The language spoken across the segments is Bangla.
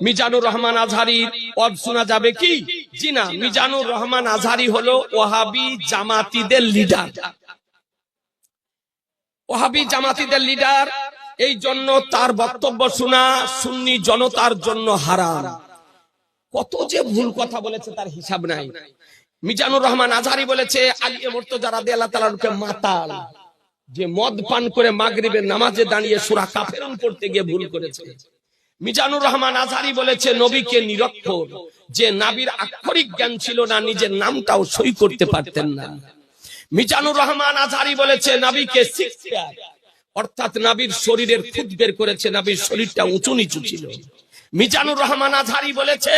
মিজানুর রহমান আজহারির পদ শোনা যাবে কি? জি না, মিজানুর রহমান আজহারি হলো ওহাবি জামাতিদের লিডার ওহাবি জামাতিদের লিডার এই জন্য তার বক্তব্য শোনা সুন্নি জনতার জন্য হারাম। কত যে ভুল কথা বলেছে তার হিসাব নাই। মিজানুর রহমান আজহারি বলেছে, আলিয়ে মর্তজা রাদি আল্লাহ তালাকে মাতাল। যে মদ পান করে মাগরিবের নামাজে দাঁড়িয়ে সুরা কাফেরুন পড়তে গিয়ে ভুল করেছে। মিজানুর রহমান আজহারি বলেছে, নবীকে নিরক্ষর। যে নাবির আক্ষরিক জ্ঞান ছিল না, নিজের নামটাও সই করতে পারতেন না। মিজানুর রহমান আজহারি বলেছে, নাবিকে অর্থাৎ নাবির শরীরের খুদ বের করেছে, নাবির শরীরটা উঁচু নিচু ছিল। মিজানুর রহমান আজহারি বলেছে,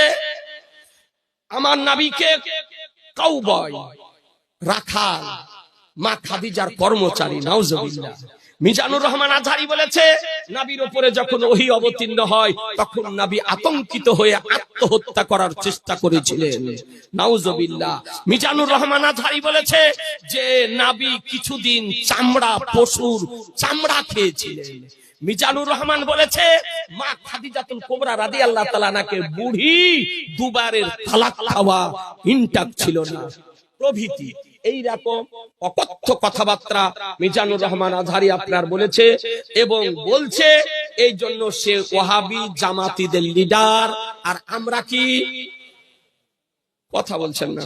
আমার নাবিকে কাউবয়, রাখাল, মা খাদিজার কর্মচারী, নাউজবিল্লাহ। মিজানুর রহমান আজহারি বলেছে, নাবির উপরে যখন ওহি অবতীর্ণ হয়, তখন নাবি আতঙ্কিত হয়ে আত্মহত্যা করার চেষ্টা করেছিলেন। নাউজবিল্লাহ। মিজানুর রহমান আজহারি বলেছে যে, নাবি কিছুদিন চামড়া পশুর চামড়া খেয়েছিলেন। মিজানুর রহমান বলেছে, মা খাদিজাতুল কোবরা রাদিয়াল্লাহু তাআলা নাকে বুড়ি দুবারের তালাক খাওয়া ইনটাক ছিল না। প্রভৃতি এই রকম অকথ্য কথাবার্তা মিজানুর রহমান আজহারি আপনার বলেছে এবং বলছে এই জন্য সে ওহাবি জামাতিদের লিডার। আর আমরা কি? কথা বলছেন না।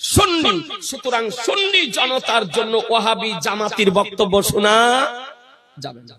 সুন্নি সুতরাং সুন্নি জনতার জন্য ওহাবি জামাতির বক্তব্য শোনা যাবে না।